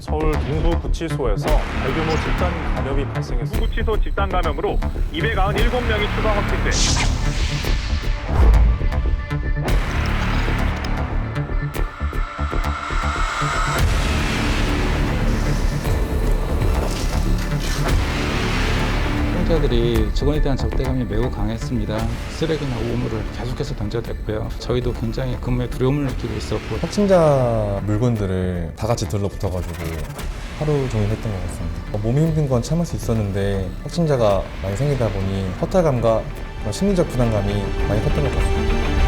그 서울 동부구치소에서 대규모 집단 감염이 발생했습니다. 구치소 집단 감염으로 297명이 추가 확진돼 환자들이 직원에 대한 적대감이 매우 강했습니다. 쓰레기나 오물을 계속해서 던져댔고요. 저희도 굉장히 근무에 두려움을 느끼고 있었고 확진자 물건들을 다 같이 들러붙어가지고 하루 종일 했던 것 같습니다. 어, 몸이 힘든 건 참을 수 있었는데 확진자가 많이 생기다 보니 허탈감과 심리적 부담감이 많이 컸던 것 같습니다.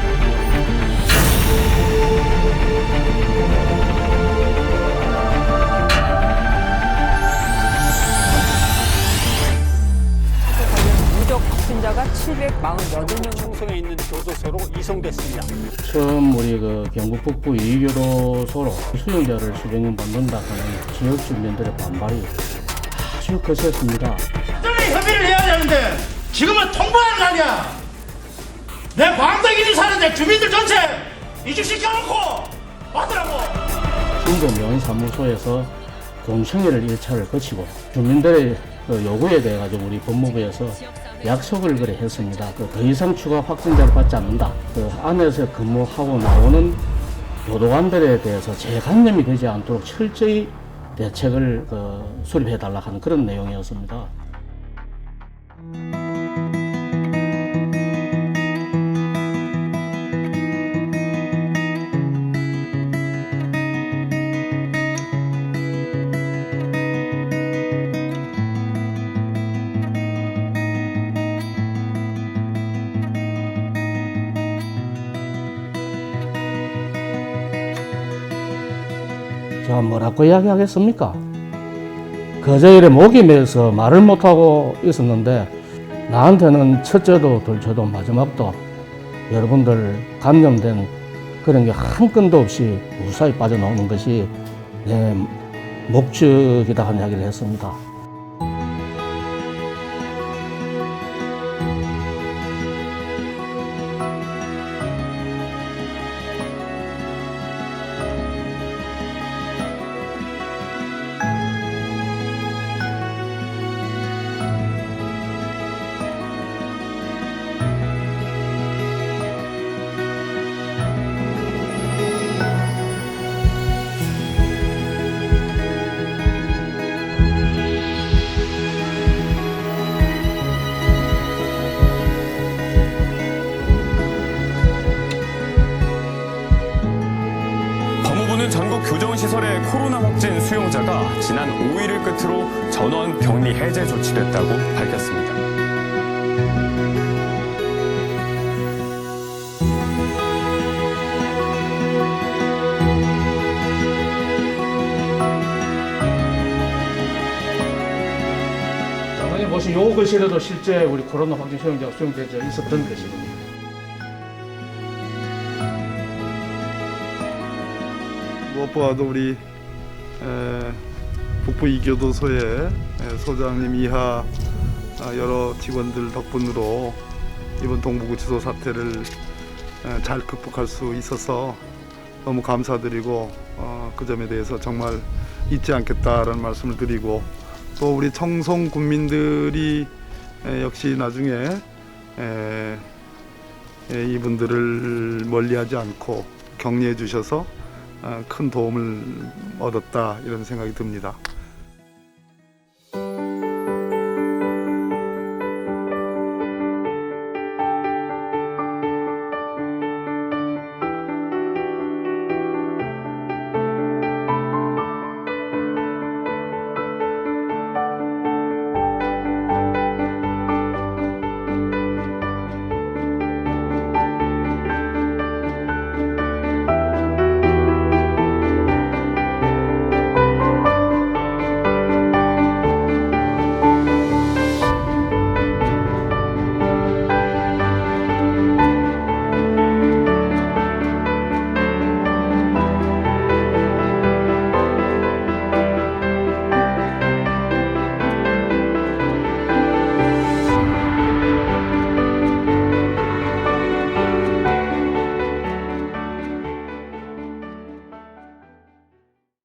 확진자가 748명 충성에 있는 교도소로 이송됐습니다. 처음 우리 그 경북 북부 이교도소로 수용자를 수백 명 받는다 하는 지역 주민들의 반발이 아주 거셌습니다. 빨리 협의를 해야 되는데 지금은 통보하는 거 아니야. 내 광덕이리 사는데 주민들 전체 이주시켜놓고 하더라고. 중도 면 사무소에서 공청회를 1차를 거치고 주민들의 그 요구에 대해 가지고 우리 법무부에서 약속을 그래 했습니다. 그 더 이상 추가 확진자를 받지 않는다. 그 안에서 근무하고 나오는 교도관들에 대해서 재간염이 되지 않도록 철저히 대책을 그 수립해 달라 하는 그런 내용이었습니다. 제가 뭐라고 이야기하겠습니까? 그저일에 목이 메서 말을 못하고 있었는데 나한테는 첫째도 둘째도 마지막도 여러분들 감염된 그런 게 한 건도 없이 무사히 빠져나오는 것이 내 목적이다 하는 이야기를 했습니다. 법무부는 전국 교정시설의 코로나 확진 수용자가 지난 5일을 끝으로 전원 격리 해제 조치됐다고 밝혔습니다. 보신 요 글씨라도 실제 우리 코로나 확진 수용자가 수용되어 있었던 것이거든 무엇보다도 우리 에, 북부 이교도소의 에, 소장님 이하 아, 여러 직원들 덕분으로 이번 동부구치소 사태를 에, 잘 극복할 수 있어서 너무 감사드리고 어, 그 점에 대해서 정말 잊지 않겠다라는 말씀을 드리고 또 우리 청송 군민들이 에, 역시 나중에 이분들을 멀리하지 않고 격려해 주셔서 아, 큰 도움을 얻었다 이런 생각이 듭니다.